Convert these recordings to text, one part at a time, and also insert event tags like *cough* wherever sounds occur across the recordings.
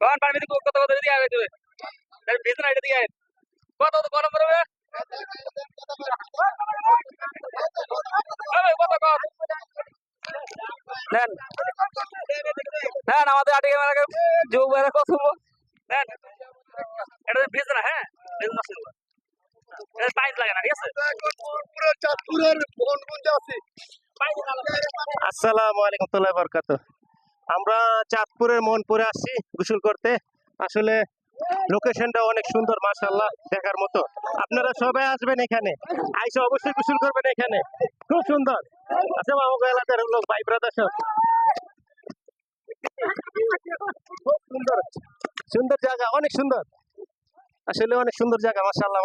কোন পারবি কত কত কত দিয়ে আগে তুই তার ভিতরে আইডা দিয়ে কত কত গরম করবে ওই কত কত? নেন। নেন, আমাদের আটি ক্যামেরা যোগ বেড়া কত নেন এটা ভিতরে হ্যাঁ ভিতরে এটা পাইপ লাগে না ঠিক আছে পুরো চাঁদপুরের মোহনগঞ্জে আছি আসসালামু আলাইকুম, তোলা বরকাত। আমরা চাঁদপুরের মোহনপুরে আসছি গোসল করতে। আসলে লোকেশনটা অনেক সুন্দর, মাশাআল্লাহ, দেখার মতো। আপনারা সবাই আসবেন এখানে। আইসা অবশ্যই গোসল করবেন এখানে। খুব সুন্দর। আচ্ছা আমাকে এলাকার লোক, ভাই ব্রাদার খুব সুন্দর। সুন্দর জায়গা, অনেক সুন্দর। আসলে অনেক সুন্দর জায়গা, মাশাআল্লাহ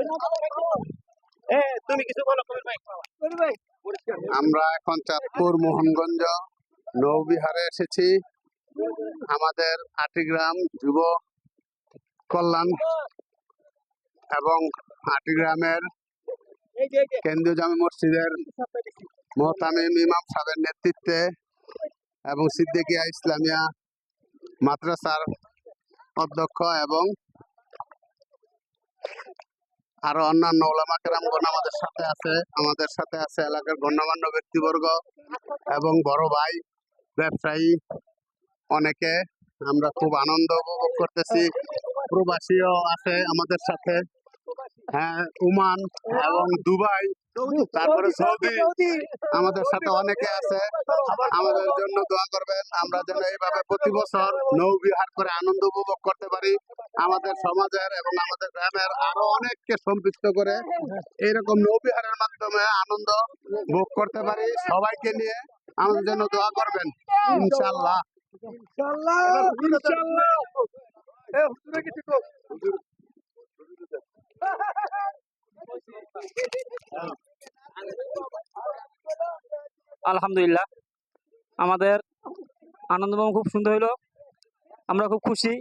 এ তুমি কিছু বলো ভাই আমরা এখন চাঁদপুর মোহনগঞ্জ নৌবিহারে এসেছি। আমাদের আটিগ্রাম যুব কল্যাণ এবং আটিগ্রামের কেন্দ্রীয় জামে মসজিদের মোহতামিম ইমাম সাহেবের নেতৃত্বে এবং সিদ্দিকিয়া ইসলামিয়া মাদ্রাসার অধ্যক্ষ এবং আরও অন্যান্য ওলামা কেরামগণ আমাদের সাথে আছে। আমাদের সাথে আছে এলাকার গণ্যমান্য ব্যক্তিবর্গ এবং বড় ভাই, ব্যবসায়ী। অনেকে আমরা খুব আনন্দ উপভোগ করতেছি। প্রবাসীও আছে আমাদের সাথে। হ্যাঁ ওমান এবং দুবাই। তারপরে সৌদি আমাদের সাথে অনেকে আছে। আমাদের জন্য দোয়া করবেন। আমরা যেন এইভাবে প্রতি বছর নৌবিহার করে আনন্দ উপভোগ করতে পারি। আমাদের সমাজের এবং আমাদের গ্রামের আরও অনেককে সম্পৃক্ত করে এইরকম নৌবিহারের মাধ্যমে আনন্দ ভোগ করতে পারি সবাইকে নিয়ে। আমাদের জন্য দোয়া করবেন। ইনশাল্লাহ *laughs* আলহামদুলিল্লাহ। আমাদের আনন্দবাম খুব সুন্দর হইল। আমরা খুব খুশি।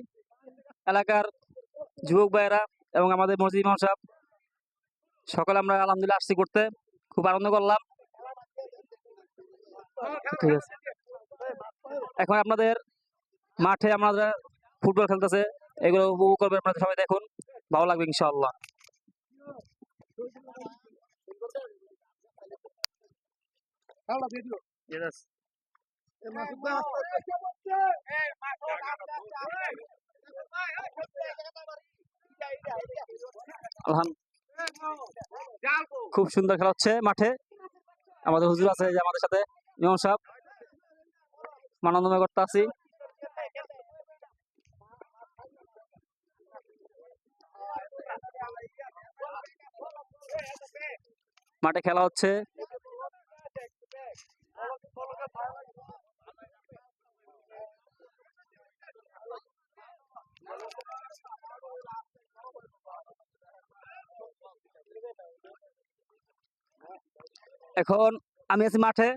এলাকার যুবক ভাইয়েরা এবং আমাদের মসজিদ ইমাম সাহেব, সকালে আমরা আলহামদুলিল্লাহ আসছি করতে খুব আনন্দ করলাম। ঠিক আছে। এখন আপনাদের মাঠে আমাদের ফুটবল খেলতেছে। এগুলো উপভোগ করবেন আপনাদের সবাই দেখুন। ভালো লাগবে Yes. আলহাম- খুব সুন্দর খেলা হচ্ছে মাঠে। আমাদের হুজুর আছে যে আমাদের সাথে। ইমাম সাহেব। আনন্দময় করতে আছি মাঠে খেলা হচ্ছে। এখন আমি আছি মাঠে।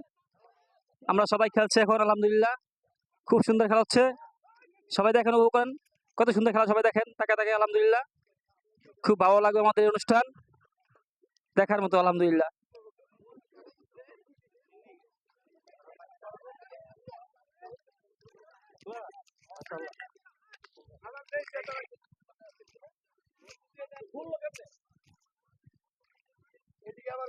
আমরা সবাই খেলছে এখন, আলহামদুলিল্লাহ। খুব সুন্দর খেলা হচ্ছে। সবাই দেখেন, উপভোগ কত সুন্দর খেলা সবাই দেখেন তাকে তাকে আলহামদুলিল্লাহ। খুব ভালো লাগবে আমাদের অনুষ্ঠান। দেখার মতো আলহামদুলিল্লাহ। এদিকে আবার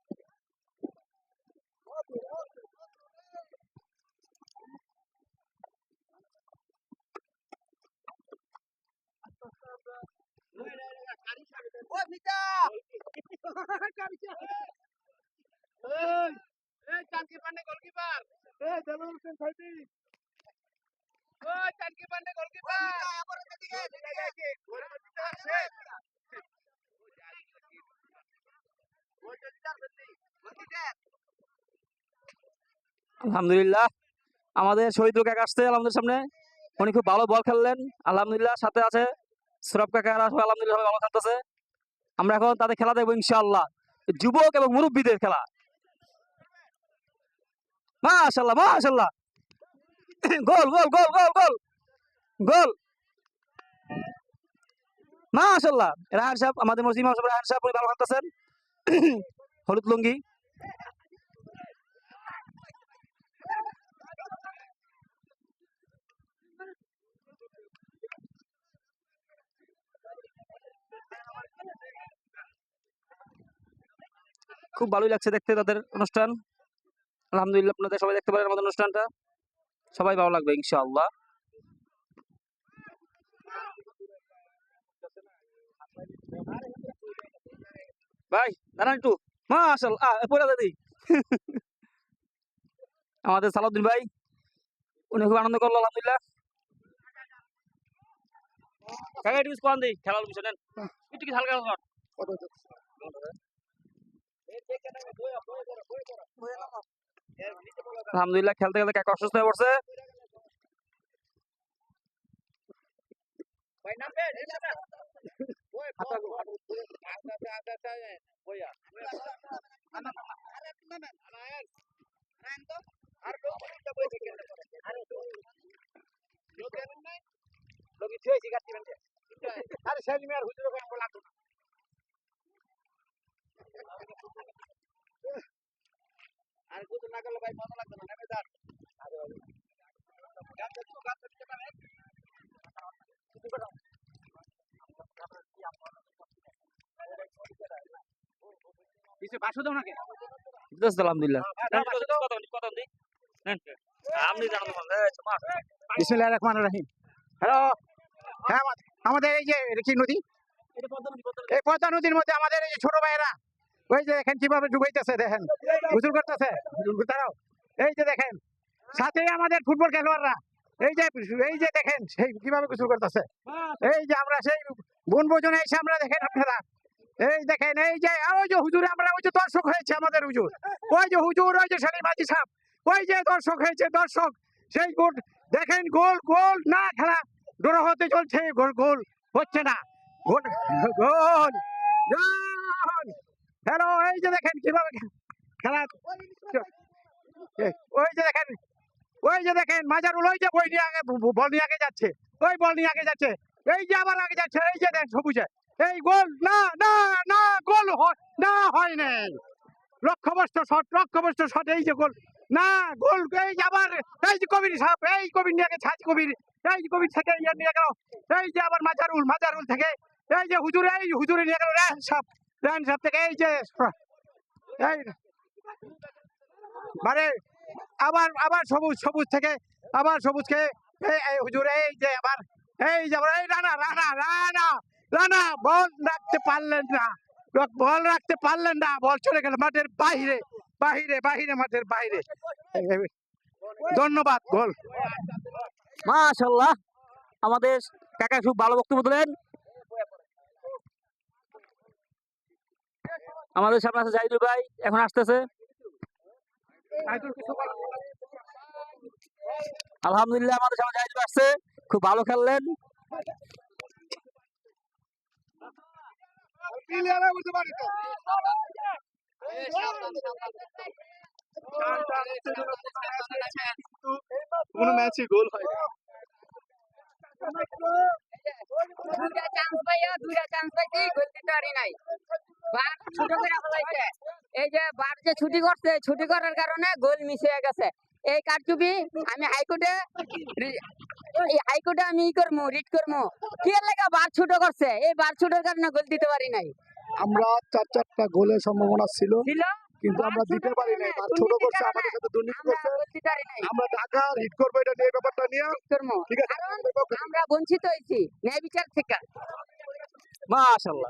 আলহামদুলিল্লাহ। আমাদের শহীদুল কাকা আসছে আমাদের সামনে। উনি খুব ভালো বল খেললেন। আলহামদুলিল্লাহ, সাথে আছে সুরভ কাকা সবাই আলহামদুলিল্লাহ ভালো খেলতেছে। আমরা এখন তাদের খেলা দেখব ইনশাআল্লাহ। যুবক এবং মুরব্বীদের খেলা। মাশাল্লাহ মাশাল্লাহ গোল গোল গোল গোল গোল। গোল। মাশাল্লাহ রাহান সাহেব, আমাদের মসজিদ ইমাম সাহেব রাহান সাহেব, উনি ভালো খেলতেছেন। হলুদ লুঙ্গি। খুব ভালোই লাগছে দেখতে তাদের অনুষ্ঠান। আলহামদুলিল্লাহ, আপনাদের সবাই দেখতে পারেন আমাদের অনুষ্ঠানটা। সবাই ভালো লাগবে, ইনশাআল্লাহ। ভাই, দাঁড়ান একটু। মাশাল পড়া দাদি আমাদের সালাউদ্দিন ভাই, উনি খুব আনন্দ করল, আলহামদুলিল্লাহ। খেলার নেন। একটু কি হালকা। আলহামদুলিল্লাহ খেলতে খেলতে কাকা অসুস্থ হয়ে পড়ছে। তো আলহামদুলিল্লাহ। রহমান রাহিম। হ্যালো। হ্যাঁ আমাদের এই যে কি নদী? এটা পদ্মা নদী, পদ্মা নদী। এই পদ্মা নদীর মধ্যে আমাদের এই ছোট ভাইয়েরা ওই যে দেখেন কীভাবে ডুবাইতেছে দেখেন। গোসল করতেছে। তারাও এই যে দেখেন সাথেই আমাদের ফুটবল খেলোয়াড়রা। এই যে এই যে দেখেন সেই কীভাবে গোসল করতেছে। এই যে আমরা সেই বনভোজনে এসে আমরা দেখেন আপনারা। এই দেখেন, এই যে ওই যে হুজুর আমরা, ওই যে দর্শক হয়েছে আমাদের হুজুর। ওই যে হুজুর, ওই যে সেলিম হাজি সাহেব, ওই যে দর্শক হয়েছে, দর্শক। সেই গোল দেখেন, গোল গোল, না খেলা। ডোর হতে চলছে, গোল গোল, হচ্ছে না। গোল গোল হ্যালো, এই যে দেখেন কীভাবে খেলা ওই যে দেখেন, ওই যে দেখেন, মাজারুল, ওই যে বই নিয়ে আগে, বল নিয়ে আগে যাচ্ছে। ওই বল নিয়ে আগে যাচ্ছে। এই যে আবার আগে যাচ্ছে এই যে দেখ সবুজে এই গোল না না না গোল হয় না হয় নাই লক্ষ্যবস্ত শট লক্ষ্যবস্ত শট এই যে গোল না গোল এই যে আবার এই যে কবির সাহেব এই কবির নিয়ে গেছে হাজি কবির এই যে কবির থেকে ইয়ে নিয়ে গেল এই যে আবার মাজারুল মাজারুল থেকে এই যে হুজুর এই হুজুরে নিয়ে গেল রেহান সাহেব রেহান সাহেব থেকে এই যে এই মানে আবার আবার সবুজ সবুজ থেকে আবার সবুজকে এই হুজুর এই যে আবার এই যে এই রানা রানা রানা রানা বল রাখতে পারলেন না। বল রাখতে পারলেন না বল চলে গেল মাঠের বাইরে বাহিরে বাহিরে মাঠের এই, ধন্যবাদ বল। মাশাল্লাহ আমাদের কাকা খুব ভালো বক্তব্য দিলেন। আমাদের সামনে আছে জাহিদুল ভাই এখন আসতেছে। আলহামদুলিল্লাহ আমাদের সামনে জাহিদুল আসছে। খুব ভালো খেললেন। কোনো ম্যাচে গোল হয় দুইটা চান্স পাইয়া দুইটা চান্স গোল দিতে পারি নাই। বার ছোট করে ফেলাইছে। এই যে বার যে ছুটি করছে ছুটি করার কারণে গোল মিস হয়ে গেছে। এই কারচুপি আমি হাইকোর্টে হাইকোর্টে আমি ই করব রিট করব কি লাগা বার ছোট করছে? এই বার ছোটের কারণে গোল দিতে পারি নাই। আমরা চার চারটা গোলের সম্ভাবনা ছিল ছিল? কিন্তু আমরা দিতে পারি নাই। আর ছোট করছে আমাদের সাথে দুর্নীতি করছে। আমরা ঢাকা হিট করব এটা নিয়ে ব্যাপারটা নিয়ে। করব ঠিক আছে আমরা বঞ্চিত হয়েছি ন্যায় বিচার থেকে। মাশাল্লাহ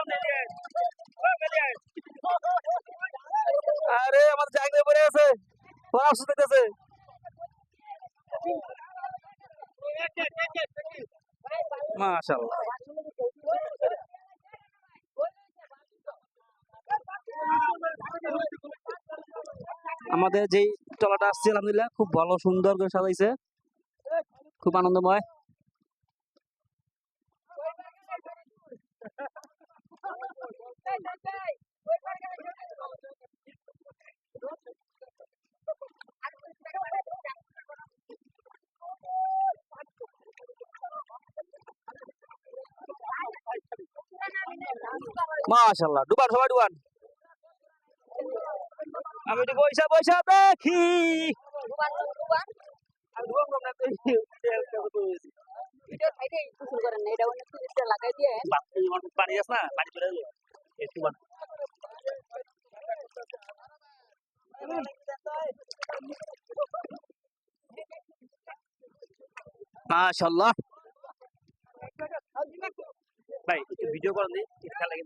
আরে আমার জায়গা পড়ে আছে। পড়াশো দিতেছে মাশাল্লাহ আমাদের যেই টলাটা আসছে, আলহামদুলিল্লাহ, খুব ভালো, সুন্দর করে সাজাইছে। খুব আনন্দময়। মাশাল্লাহ ডুবান সবাই ডুবান। আমি একটু পয়সা পয়সা দেখি। পানি আছে না। মাশাল্লাহ ভাই, একটু ভিডিও করেন দিই খেলা লাগে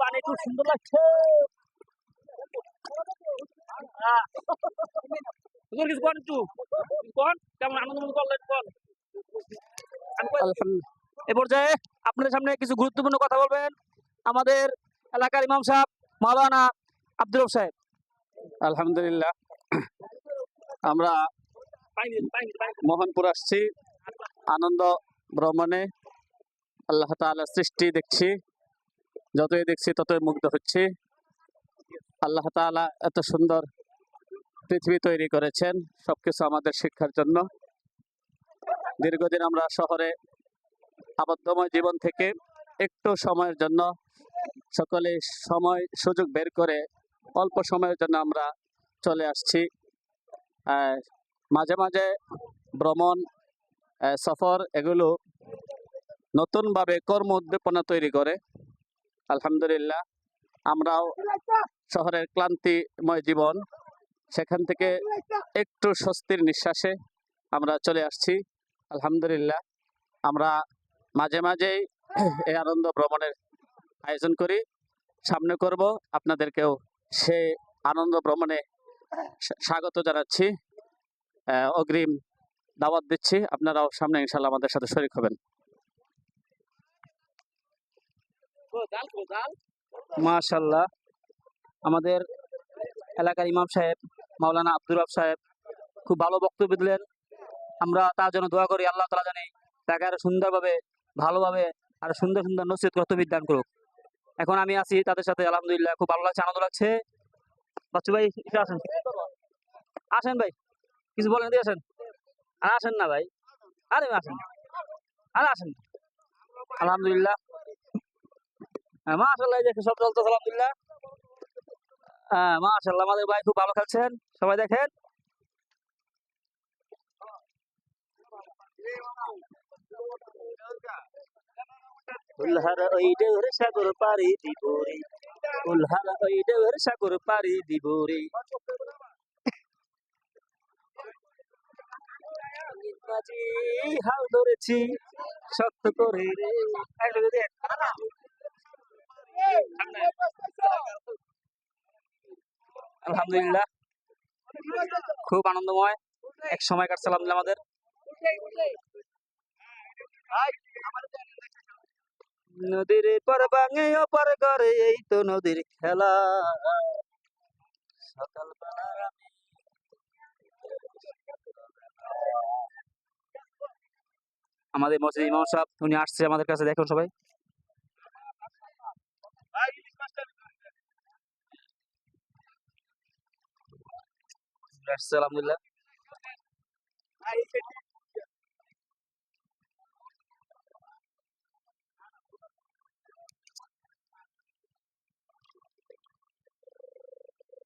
পানি খুব সুন্দর লাগছে। কিছু কন কেমন আনন্দ করলেন কই- এ পর্যায়ে আপনাদের সামনে কিছু গুরুত্বপূর্ণ কথা বলবেন। আমাদের এলাকার ইমাম সাহেব, মাওলানা আব্দুল সাহেব। আলহামদুলিল্লাহ। আমরা মোহনপুর আসছি। আনন্দ ভ্রমণে আল্লাহ তাআলার সৃষ্টি দেখছি। যতই দেখছি ততই মুগ্ধ হচ্ছি। আল্লাহ তাআলা এত সুন্দর পৃথিবী তৈরি করেছেন, সবকিছু আমাদের শিক্ষার জন্য। দীর্ঘদিন আমরা শহরে আবদ্ধময় জীবন থেকে একটু সময়ের জন্য সকলে সময়, সুযোগ বের করে অল্প সময়ের জন্য আমরা চলে আসছি। মাঝে মাঝে ভ্রমণ সফর এগুলো নতুনভাবে কর্ম উদ্দীপনা তৈরি করে। আলহামদুলিল্লাহ, আমরাও শহরের ক্লান্তিময় জীবন সেখান থেকে একটু স্বস্তির নিঃশ্বাসে আমরা চলে আসছি। আলহামদুলিল্লাহ, আমরা মাঝে মাঝেই এই আনন্দ ভ্রমণের আয়োজন করি। সামনে করব আপনাদেরকেও সে আনন্দ ভ্রমণে স্বাগত জানাচ্ছি। আহ, অগ্রিম দাওয়াত দিচ্ছি। আপনারাও সামনে ইনশাল্লাহ আমাদের সাথে শরিক হবেন। মাশাল্লাহ আমাদের এলাকার ইমাম সাহেব মাওলানা আব্দুর রব সাহেব খুব ভালো বক্তব্য দিলেন। আমরা তার জন্য দোয়া করি। আল্লাহ তালা জানি তাকে আরও সুন্দরভাবে ভালোভাবে আর সুন্দর সুন্দর নসিহত করতে বিদ্যান করুক। এখন আমি আছি তাদের সাথে, আলহামদুলিল্লাহ, খুব ভালো লাগছে, আনন্দ লাগছে। বাচ্চু ভাই আসেন। আসেন ভাই, কিছু বলেন দিয়ে আসেন। আর আসেন না ভাই। আরে আসেন। আর আসেন। আলহামদুলিল্লাহ। হ্যাঁ মাশাল্লাহ দেখে সব চলতেছে, আলহামদুলিল্লাহ। হ্যাঁ মাশাল্লাহ আমাদের ভাই খুব ভালো খেলছেন। সবাই দেখেন। উল্হার ওই সাগর পাড়ি দিব রে ওই সাগর পাড়ি দিব রে হাল ধরেছি শক্ত করে রে। আলহামদুলিল্লাহ। খুব আনন্দময়। এক সময় কাটছে আমাদের? নদীর পর বাঙে ওপার করে এই তো নদীর খেলা। সকালবেলা আমি আমাদের মসজিদ ইমাম সাহেব, উনি আসছে আমাদের কাছে, দেখুন সবাই। আলহামদুলিল্লাহ